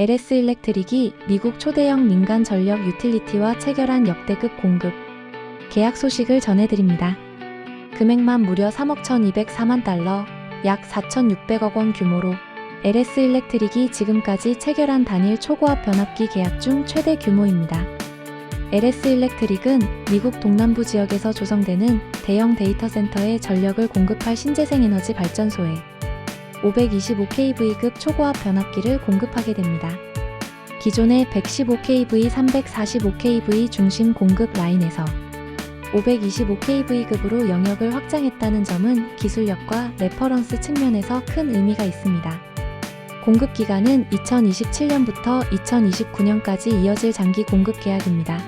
LS 일렉트릭이 미국 초대형 민간 전력 유틸리티와 체결한 역대급 공급 계약 소식을 전해드립니다. 금액만 무려 3억 1,204만 달러, 약 4,600억 원 규모로 LS 일렉트릭이 지금까지 체결한 단일 초고압 변압기 계약 중 최대 규모입니다. LS 일렉트릭은 미국 동남부 지역에서 조성되는 대형 데이터 센터에 전력을 공급할 신재생 에너지 발전소에 525kV급 초고압 변압기를 공급하게 됩니다. 기존의 115kV, 345kV 중심 공급 라인에서 525kV급으로 영역을 확장했다는 점은 기술력과 레퍼런스 측면에서 큰 의미가 있습니다. 공급 기간은 2027년부터 2029년까지 이어질 장기 공급 계약입니다.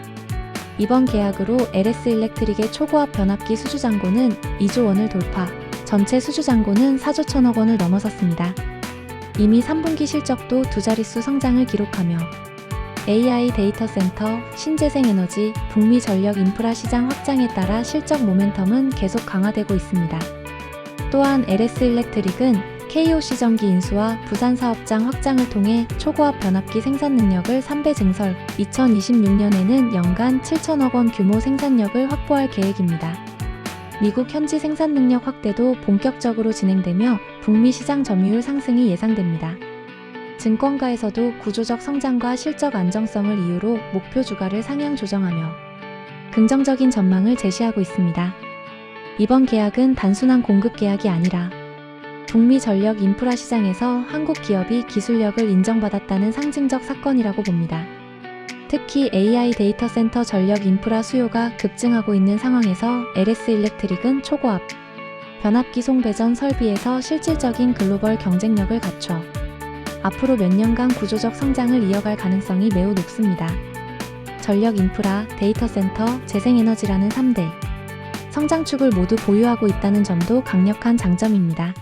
이번 계약으로 LS 일렉트릭의 초고압 변압기 수주 잔고는 2조 원을 돌파, 전체 수주 잔고는 4조 천억 원을 넘어섰습니다. 이미 3분기 실적도 두 자릿수 성장을 기록하며 AI 데이터 센터, 신재생 에너지, 북미 전력 인프라 시장 확장에 따라 실적 모멘텀은 계속 강화되고 있습니다. 또한 LS 일렉트릭은 KOC 전기 인수와 부산 사업장 확장을 통해 초고압 변압기 생산 능력을 3배 증설, 2026년에는 연간 7천억 원 규모 생산력을 확보할 계획입니다. 미국 현지 생산 능력 확대도 본격적으로 진행되며 북미 시장 점유율 상승이 예상됩니다. 증권가에서도 구조적 성장과 실적 안정성을 이유로 목표 주가를 상향 조정하며 긍정적인 전망을 제시하고 있습니다. 이번 계약은 단순한 공급 계약이 아니라 북미 전력 인프라 시장에서 한국 기업이 기술력을 인정받았다는 상징적 사건이라고 봅니다. 특히 AI 데이터 센터 전력 인프라 수요가 급증하고 있는 상황에서 LS 일렉트릭은 초고압 변압기 송배전 설비에서 실질적인 글로벌 경쟁력을 갖춰 앞으로 몇 년간 구조적 성장을 이어갈 가능성이 매우 높습니다. 전력 인프라, 데이터 센터, 재생에너지라는 3대 성장축을 모두 보유하고 있다는 점도 강력한 장점입니다.